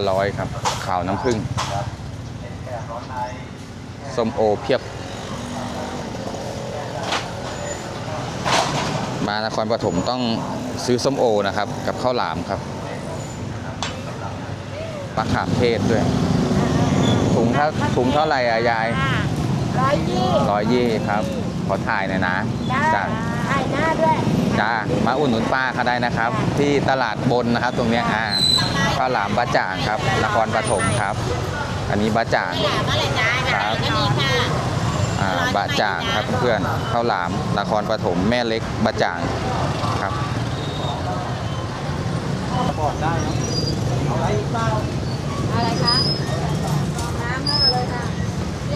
นี้ลูกละร้อยครับ ขาวน้ำผึ้งส้มโอเพียบ มานครปฐมต้องซื้อส้มโอนะครับ กับข้าวหลามครับมะขามเทศด้วย ถุงเท่าถุงเท่าไหร่อะยายร้อยยี่ร้อยยี่ครับ ขอถ่ายหน่อยนะจ้า จ้าถ่ายหน้าด้วยจ้ามาอุ่นหนุนป้าเขาได้นะครับ ที่ตลาดบนนะครับ ตรงเนี้ยอ่าข้าวหลามบะจ่างครับนครปฐมครับ อันนี้บะจ่าง หลามอะไรจ้าครับก็มีค่ะอ่าบะจ่างครับเพื่อนข้าวหลามนครปฐมแม่เล็กบะจ่างครับอะไรคะน้ำให้มาเลยค่ะเรียก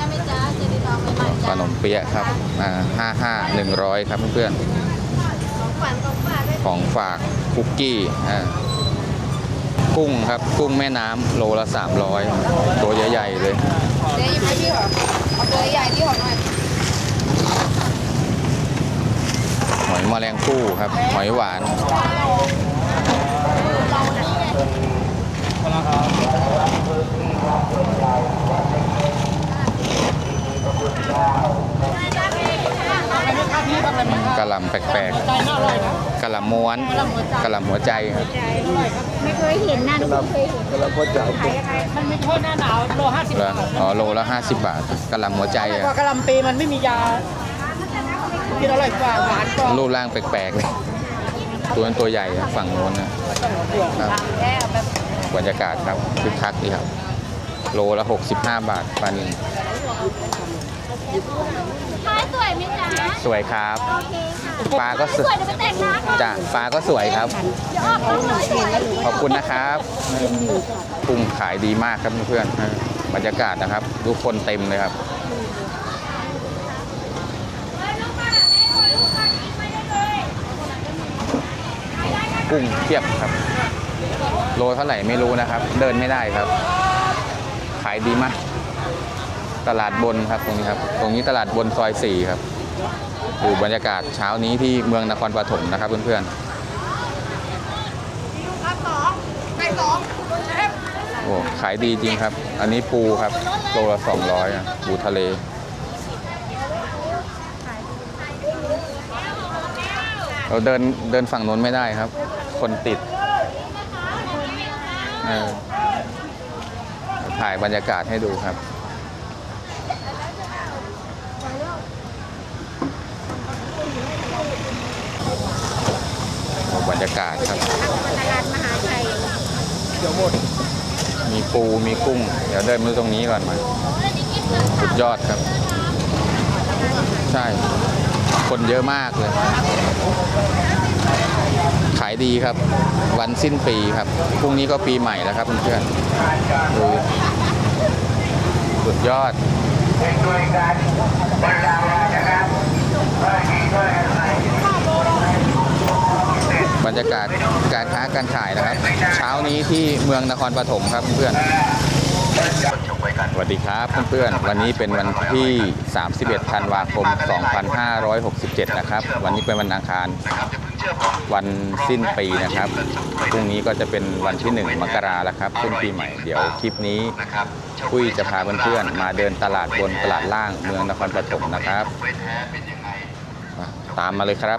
ไหมจ้าเจดีทองใหม่ๆขจ้านมเปี๊ยะครับอ่าห้าห้าหนึ่งร้อยครับเพื่อนของขวัญของฝากด้วยๆของฝากคุกกี้อ่ากุ้งครับกุ้งแม่น้ำโลละ 300 ตัวใหญ่ๆเลยเดี๋ยวหยิบให้พี่หรอเอาตัวใหญ่พี่หรอหน่อยหอยแมลงภู่ครับ หอยหวาน กะหล่ำแปลกๆกะหล่ำม้วนกะหล่ำหัวใจครับไม่เคยเห็นนะหนูไม่เคยเห็นกำลังพอจะเอาขายยังไงมันไม่โทษหน้าหนาวโลห้าสิบเหรอบาทอ๋อโลละ50บาทกะหล่ำหัวใจแต่อะว่ากะหล่ำปีมันไม่มียากินอร่อยกว่าหวานกว่ารูปร่างแปลกๆเลยตัวนั้นตัวใหญ่อะฝั่งโน้นนะครับแค่แบบบรรยากาศครับคึกคักดีครับ โลละ 65 บาทปลานิล ท้ายสวยไหมจ๊ะสวยครับ โอเคค่ะปลาก็สสววยยเดี๋ยวไปแต่งหน้าก่อนจ้ะปลาก็สวยครับ เดี๋ยวออกต้องสวยขอบคุณนะครับกุ้งขายดีมากครับเพื่อนๆบรรยากาศนะครับ ทุกคนเต็มเลยครับ กุ้งเทียบครับ โลเท่าไหร่ไม่รู้นะครับ เดินไม่ได้ครับ ขายดีมาก ตลาดบนครับตรงนี้ครับ ตรงนี้ตลาดบนซอยสี่ครับดูบรรยากาศเช้านี้ที่เมืองนครปฐมนะครับเพื่อนๆโอ้ขายดีจริงครับ อันนี้ปูครับโลละสองร้อยปูทะเลเราเดินเดินฝั่งโน้นไม่ได้ครับ คนติดเออถ่ายบรรยากาศให้ดูครับ บรรยากาศครับตลาดมหาชัยมีปูมีกุ้ง เดี๋ยวเดินมาตรงนี้ก่อนมาสุดยอดครับ ใช่ คนเยอะมากเลย ขายดีครับ วันสิ้นปีครับพรุ่งนี้ก็ปีใหม่แล้วครับเพื่อนๆดูสุดยอดบรร ยากาศการค้าการขายนะครับ เช้านี้ที่เมืองนครปฐมครับเพื่อนสวัสดีครับเพื่อนๆวันนี้เป็นวันที่ 31 ธันวาคม 2567 นะครับ วันนี้เป็นวันอังคาร วันสิ้นปีนะครับ พรุ่งนี้ก็จะเป็นวันที่ 1 มกราแล้วครับสิ้นปีใหม่ เดี๋ยวคลิปนี้ปุ้ยจะพาเพื่อนๆมาเดินตลาดบนตลาดล่างเมืองนครปฐมนะครับ ตามมาเลยครับ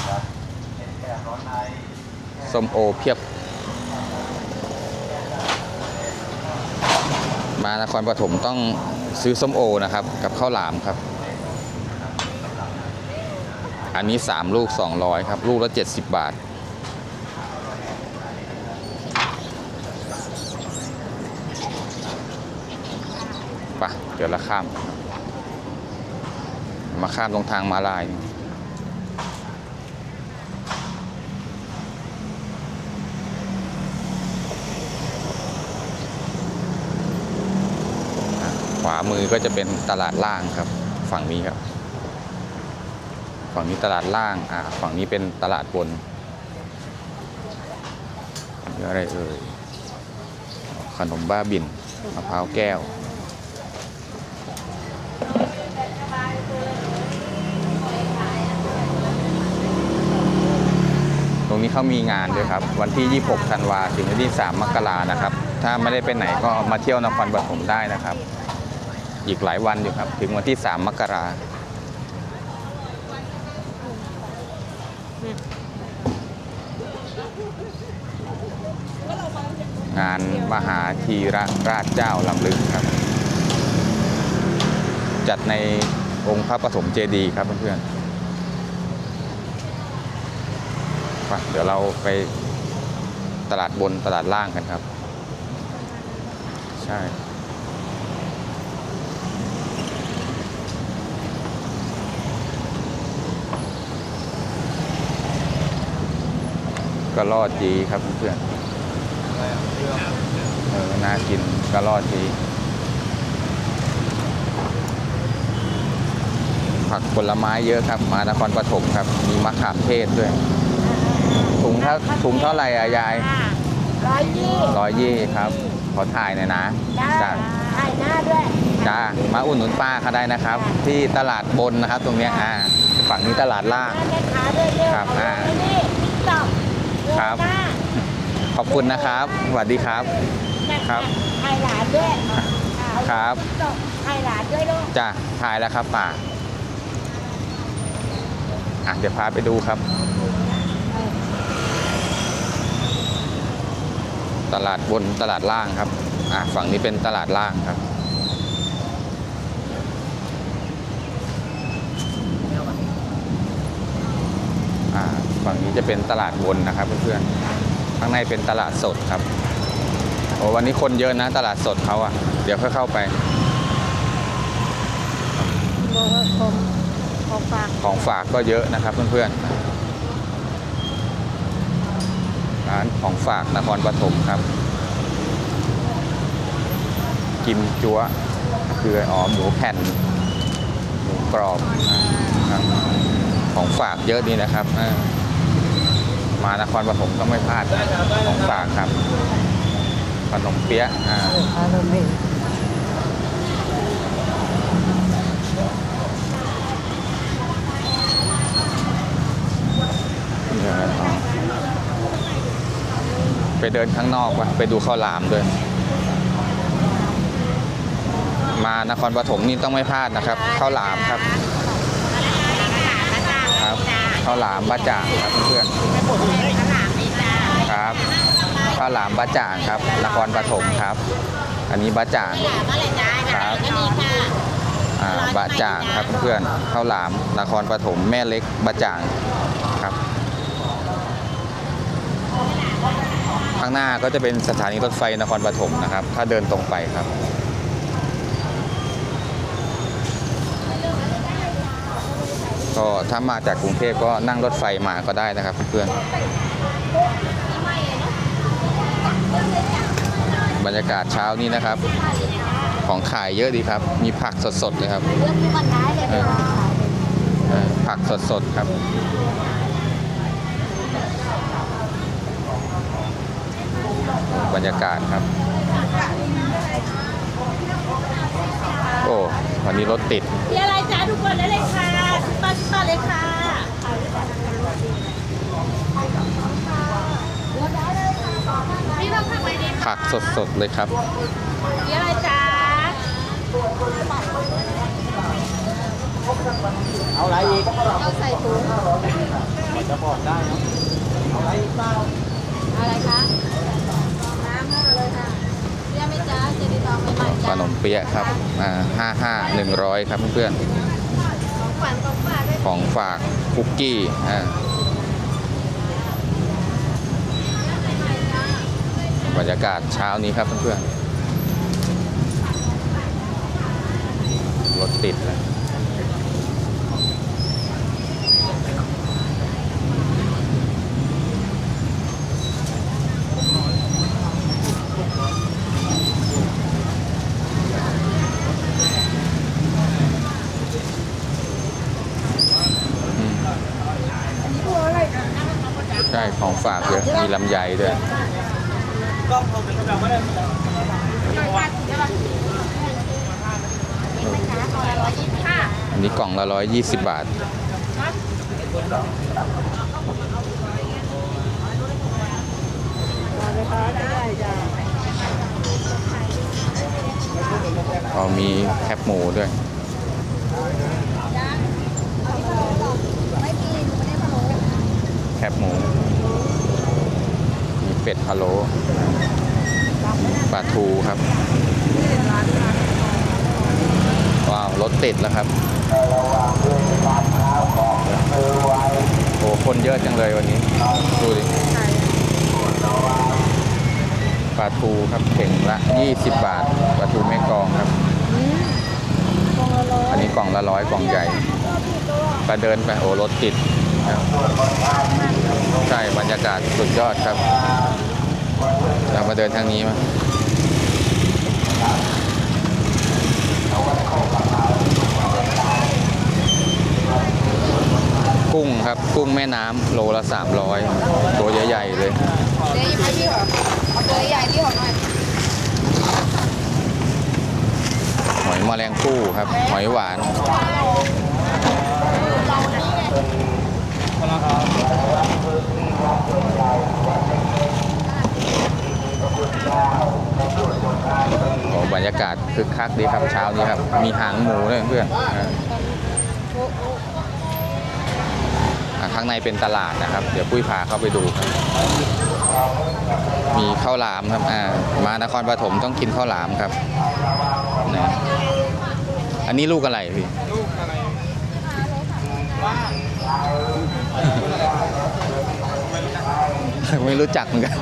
ส้มโอเพียบ มานครปฐมต้องซื้อส้มโอนะครับ กับข้าวหลามครับ อันนี้ 3 ลูก 200 ครับ ลูกละ 70 บาทไปะ เดี๋ยวเราข้าม มาข้ามตรงทางมาลายนี่ ขวามือก็จะเป็นตลาดล่างครับ ฝั่งนี้ครับ ฝั่งนี้ตลาดล่างอ่าฝั่งนี้เป็นตลาดบนนี่อะไรเอ่ยขนมบ้าบินมะพร้าวแก้วตรงนี้เขามีงานด้วยครับ วันที่ 26 ธันวาถึงวันที่ 3 มกรานะครับ ถ้าไม่ได้ไปไหนก็มาเที่ยวนครปฐมได้นะครับ อีกหลายวันอยู่ครับ ถึงวันที่ 3 มกรางานมหาธีระราชเจ้าลำลึกครับ จัดในองค์พระปฐมเจดีย์ครับเพื่อนๆไปเดี๋ยวเราไปตลาดบนตลาดล่างกันครับ ใช่ ก็รอดจีครับเพื่อนเออน่ากินก็รอดจีผักผลไม้เยอะครับ มานครปฐมครับ มีมะขามเทศด้วย ถุงเท่าถุงเท่าไหร่อะยายร้อยยี่ร้อยยี่ครับ ขอถ่ายหน่อยนะจ้าถ่ายหน้าด้วยจ้ามาอุ่นหนุนป้าเขาได้นะครับ ที่ตลาดบนนะครับ ตรงเนี้ยอ่าฝั่งนี้ตลาดล่างแม่ค้าด้วยเร็วครับอ่าไอ้นี่ติ๊กต็อก ครับขอบคุณนะครับสวัสดีครับ ครับ ถ่ายหลานด้วยครับติ๊กต็อกถ่ายหลานด้วยลูกจ้าถ่ายแล้วครับป่าอะเดี๋ยวพาไปดูครับ ตลาดบนตลาดล่างครับ อะฝั่งนี้เป็นตลาดล่างครับ ฝั่งนี้จะเป็นตลาดบนนะครับเพื่อนๆ ข้างในเป็นตลาดสดครับ โอ้วันนี้คนเยอะนะตลาดสดเขาอะ เดี๋ยวค่อยเข้าไป บอกว่าผมของฝากของฝากก็เยอะนะครับเพื่อนๆ ร้านของฝากนครปฐมครับ กิมจัวคืออ๋อหมูแผ่นหมูกรอบนะครับของฝากเยอะดีนะครับอ่า มานครปฐมต้องไม่พลาดของฝากครับขนมเปี๊ยะอ่าไปเดินข้างนอกวะไปดูข้าวหลามด้วย มานครปฐมนี่ต้องไม่พลาดนะครับข้าวหลามครับ ข้าวหลามบะจ่างครับเพื่อนครับข้าวหลามบะจ่างครับนครปฐมครับ อันนี้บะจ่างครับอ่าบะจ่างครับเพื่อนข้าวหลามนครปฐมแม่เล็กบะจ่างครับข้างหน้าก็จะเป็นสถานีรถไฟนครปฐมนะครับ ถ้าเดินตรงไปครับ ก็ถ้ามาจากกรุงเทพก็นั่งรถไฟมาก็ได้นะครับเพื่อนๆบรรยากาศเช้านี้นะครับ ของขายเยอะดีครับ มีผักสดๆเลยครับเรื่องที่มันได้เลยเออเออผักสดๆครับบรรยากาศครับโอ้วันนี้รถติดมีอะไรจ้าทุกคนได้เลยค่ะสิบบาทสิบบาทเลยค่ะพี่ต้องทำอะไรดีผักสดๆเลยครับมีอะไรจ้าเอาอะไรอีกเอาใส่ถุงจะบอกได้นะเอาอะไรอีกเปล่าอะไรคะน้ำให้มาเลยค่ะ เรียกไหมจ้าเจดีทองใหม่ๆขนมเปี๊ยะครับอ่าห้าห้าหนึ่งร้อยครับเพื่อนของขวัญของฝากด้วยๆของฝากคุกกี้อ่าบรรยากาศเช้านี้ครับเพื่อนๆรถติดแลย ฝากเยอะ มีลำไยด้วยอันนี้กล่องละร้อยยี่สิบบาทเอามีแคบหมูด้วยแคบหมู เป็ดพะโล้ปลาทูครับ ว้าว รถติดแล้วครับ โอ้คนเยอะจังเลยวันนี้ ดูดิปลาทูครับเข่งละ 20 บาทปลาทูแม่กองครับ อันนี้กล่องละร้อยกล่องใหญ่ไปเดินไปโอ้รถติดใช่บรรยากาศสุดยอดครับ เรามาเดินทางนี้มากุ้งครับ กุ้งแม่น้ำโลละ300ตัวใหญ่ๆเลยเดี๋ยวหยิบให้พี่เหรอเอาตัวใหญ่พี่ขอหน่อยหอยแมลงภู่ครับ หอยหวานโอ้บ รรยากาศคึกคักดีครับเช้านี้ครับ มีหางหมูด้วยเพื่อนอ่าอ่าข้างในเป็นตลาดนะครับ เดี๋ยวปุ้ยพาเข้าไปดูครับ มีข้าวหลามครับอ่ามานครปฐมต้องกินข้าวหลามครับนะอันนี้ลูกอะไรพี่ไม่รู้จักเหมือนกัน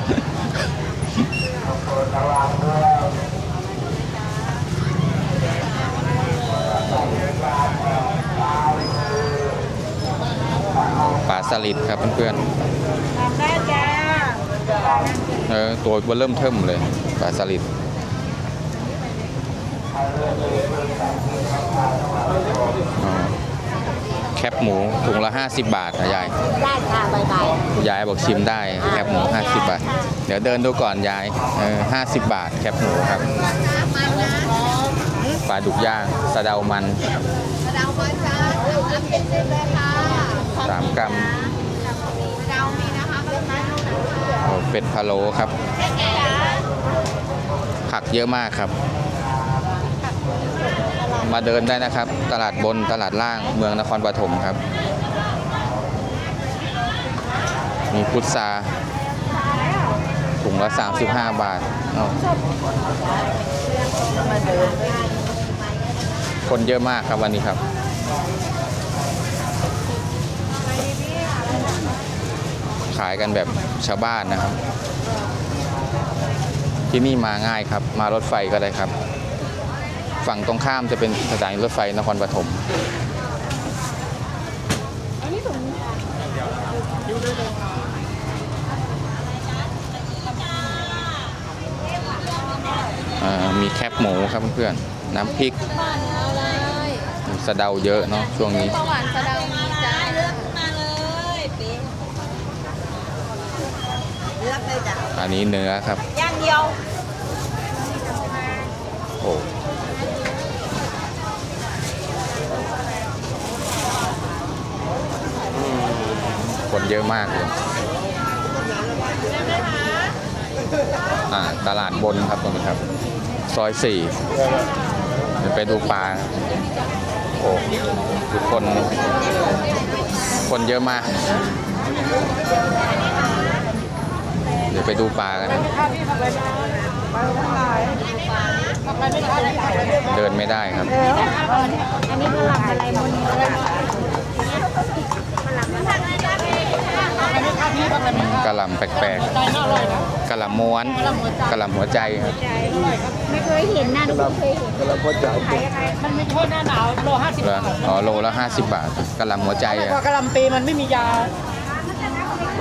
ปลาสลิดครับเพื่อนทำได้จ้าๆเออตัวเบอร์เริ่มเทิมเลยปลาสลิดอ๋อแคบหมูถุงละ 50 บาทนะยาย ได้ค่ะบายบายยายบอกชิมได้แคบหมู 50 บาท เดี๋ยวเดินดูก่อนยายเออ50บาทแคบหมูครับมันนะปลาดุกย่างสะเดามันกระเดาไม้จ้าเอาอัพเป็นเส้นเลยค่ะ 3กรัมเดามีนะคะกระเดาไม้เท่านั้นโอ้เป็ดพะโล้ครับ ผักเยอะมากครับ มาเดินได้นะครับ ตลาดบนตลาดล่างเมืองนครปฐมครับ มีพุทราถุงละ 35 บาทเอาคนเยอะมากครับวันนี้ครับ ขายกันแบบชาวบ้านนะครับ ที่นี่มาง่ายครับ มารถไฟก็ได้ครับ ฝั่งตรงข้ามจะเป็นสถานีรถไฟนครปฐมมีแคบหมูครับเพื่อนๆน้ำพริกสะเดาเยอะเนาะช่วงนี้เบาหวานกระเดาเลือกมาเลยปิ๊งเลือกเลยจ้ะ อันนี้เนื้อครับ ย่างเดียว โอ้คนเยอะมากเลย อ่า ตลาดบนครับตรงนี้ครับ ซอยสี่เดี๋ยวไปดูปลา โอ้ทุกคน คนเยอะมาก เดี๋ยวไปดูปลากันนะเดินไม่ได้ครับ อันนี้คือหลักอะไรมันเลยกะหล่ำแปลกๆกะหล่ำม้วนกะหล่ำหัวใจครับ ไม่เคยเห็นนะหนูไม่เคยเห็นมันมีโทษหน้าหนาวโลห้าสิบเหรอบาท อ๋อโลละ50บาทกะหล่ำหัวใจแต่อะว่ากะหล่ำปีมันไม่มียา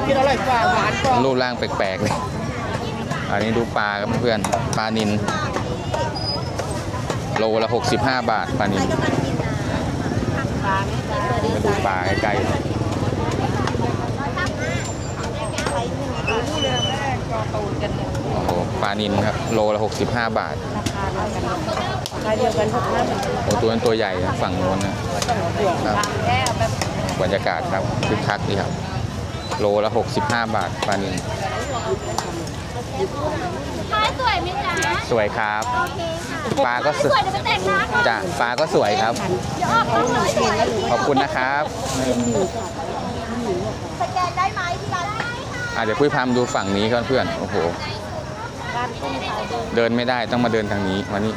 กินอร่อยกว่าหวานกว่ารูปร่างแปลกๆเลย อันนี้ดูปลาครับเพื่อนปลานินโลละ 65 บาทปลานินมาดูปลาใกล้ๆโอ้โหปลานินครับโลละ 65 บาทราคาเดียวกันโอ้ตัวนั้นตัวใหญ่ฝั่งโน้นนะครับบรรยากาศครับคึกคักดีครับ โลละ 65 บาทปลานินท้ายสวยไหมจ๊ะสวยครับ โอเคค่ะปลาก็สสวยวยเดี๋ยวไปแต่งหน้าก่อนจ้ะปลาก็สวยครับ เดี๋ยวออกกล้องเลยสวยขอบคุณนะครับสแกนได้ไหมที่ร้านได้ค่ะอะเดี๋ยวปุ้ยพามดูฝั่งนี้ครับเพื่อนโอ้โหร้านกุ้งขายเดินเดินไม่ได้ต้องมาเดินทางนี้มานี่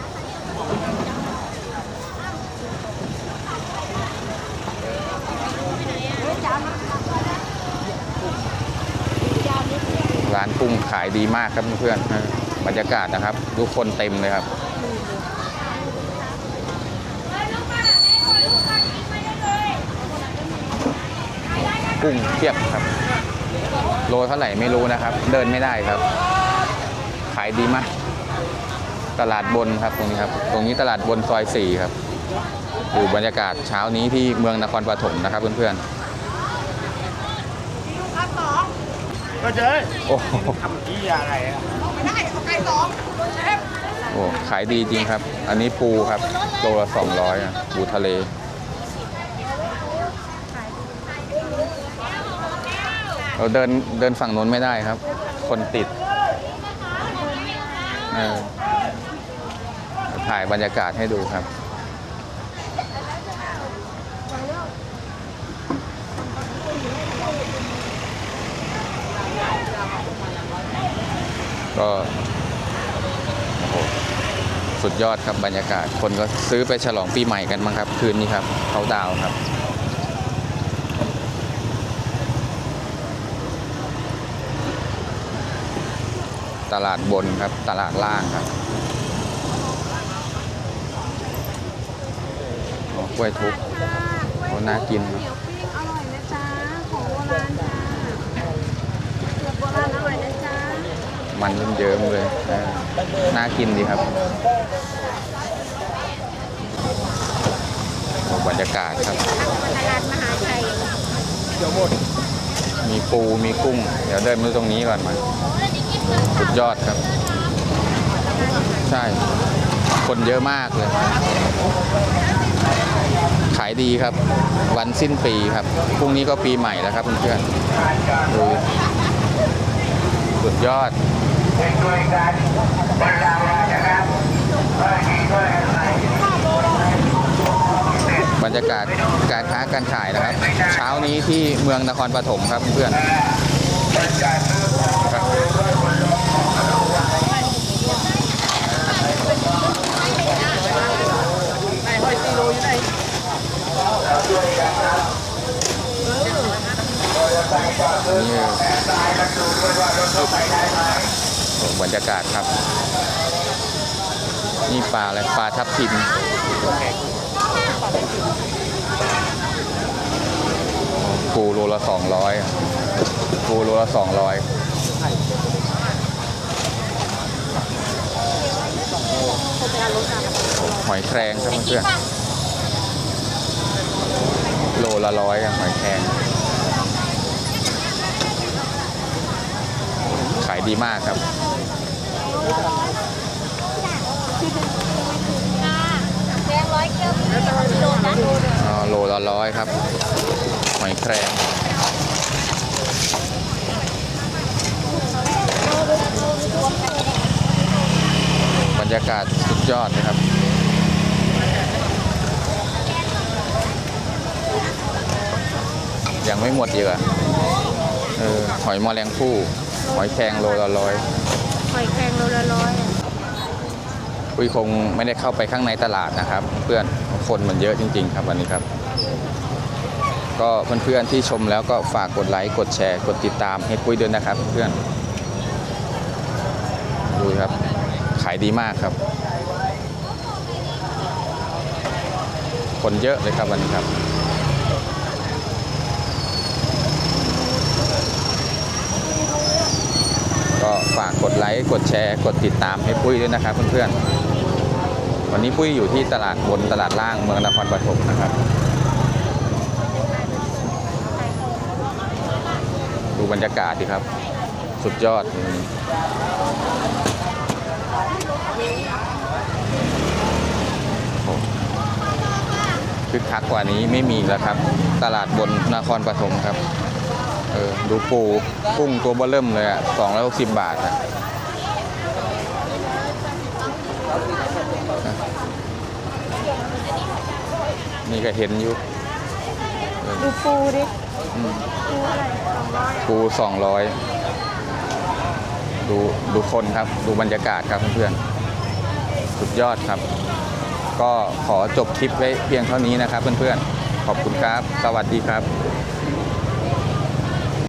ร้านกุ้งขายดีมากครับเพื่อนๆนะบรรยากาศนะครับทุกคนเต็มเลยครับกุ้งเทียบครับ โลเท่าไหร่ไม่รู้นะครับ เดินไม่ได้ครับ ขายดีมาก ตลาดบนครับตรงนี้ครับ ตรงนี้ตลาดบนซอยสี่ครับ ดูบรรยากาศเช้านี้ที่เมืองนครปฐมนะครับเพื่อน ก็เจอๆโอ้โหทำที่อะไรอะโอ้ขายดีจริงครับ อันนี้ปูครับโลละสองร้อยปูทะเลเราเดินเดินฝั่งโน้นไม่ได้ครับ คนติดเออถ่ายบรรยากาศให้ดูครับ ก็โอ้โหสุดยอดครับบรรยากาศ คนก็ซื้อไปฉลองปีใหม่กันมั้งครับ คืนนี้ครับเขาดาวครับตลาดบนครับ ตลาดล่างครับกล้วยทุบโอ้น่ากินเหนียวปิ้งอร่อยนะจ๊ะ ของโบราณจ้าเผือกโบราณอร่อยนะจ๊ะ มันเยิ้มๆเลยเออน่ากินดีครับโอ้บรรยากาศครับตลาดมหาชัยเดี๋ยวหมดมีปูมีกุ้ง เดี๋ยวเดินมาตรงนี้ก่อนมาสุดยอดครับ ใช่ คนเยอะมากเลย ขายดีครับ วันสิ้นปีครับ พรุ่งนี้ก็ปีใหม่แล้วครับเพื่อนๆดูสุดยอด บรรยากาศการค้าการขายนะครับ เช้านี้ที่เมืองนครปฐมครับเพื่อนนี่ บรรยากาศครับ นี่ปลาอะไรปลาทับทิมปูโลละสองร้อยปูโลละสองร้อยหอยแครงครับเพื่อนโลละร้อยหอยแครงายดีมากครับแกงร้อยเกี๊ยวพี่กิโลนะอ๋อโลละร้อยครับหอยแครงบรรยากาศสุดยอดเลยครับยังไม่หมดอีกเหรอะเออหอยแมลงภู่ หอยแครงโลละร้อยหอยแครงโลละร้อยปุ้ยคงไม่ได้เข้าไปข้างในตลาดนะครับ เพื่อนคนมันเยอะจริง ๆ ครับวันนี้ครับ ก็เพื่อนๆที่ชมแล้วก็ฝากกดไลค์กดแชร์ กดติดตามให้ปุ้ยด้วยนะครับ เพื่อนดูครับขายดีมากครับ คนเยอะเลยครับวันนี้ครับากกดไลค์กดแชร์ กดติดตามให้ปุ้ยด้วยนะครับเพื่อนๆวันนี้ปุ้ยอยู่ที่ตลาดบนตลาดล่างเมืองนครปฐมนะครับ ดูบรรยากาศดีครับ สุดยอดคึกคักกว่านี้ไม่มีแล้วครับ ตลาดบนนครปฐมครับ เออดูปูกุ้งตัวเบอเริ่มเลยอะ260บาทอะนี่ก็เห็นอยู่ดูปูดิอืมปูอะไรสองร้อยปูสองร้อยดูดูคนครับ ดูบรรยากาศครับเพื่อนๆสุดยอดครับ ก็ขอจบคลิปไว้เพียงเท่านี้นะครับเพื่อนๆขอบคุณครับ สวัสดีครับ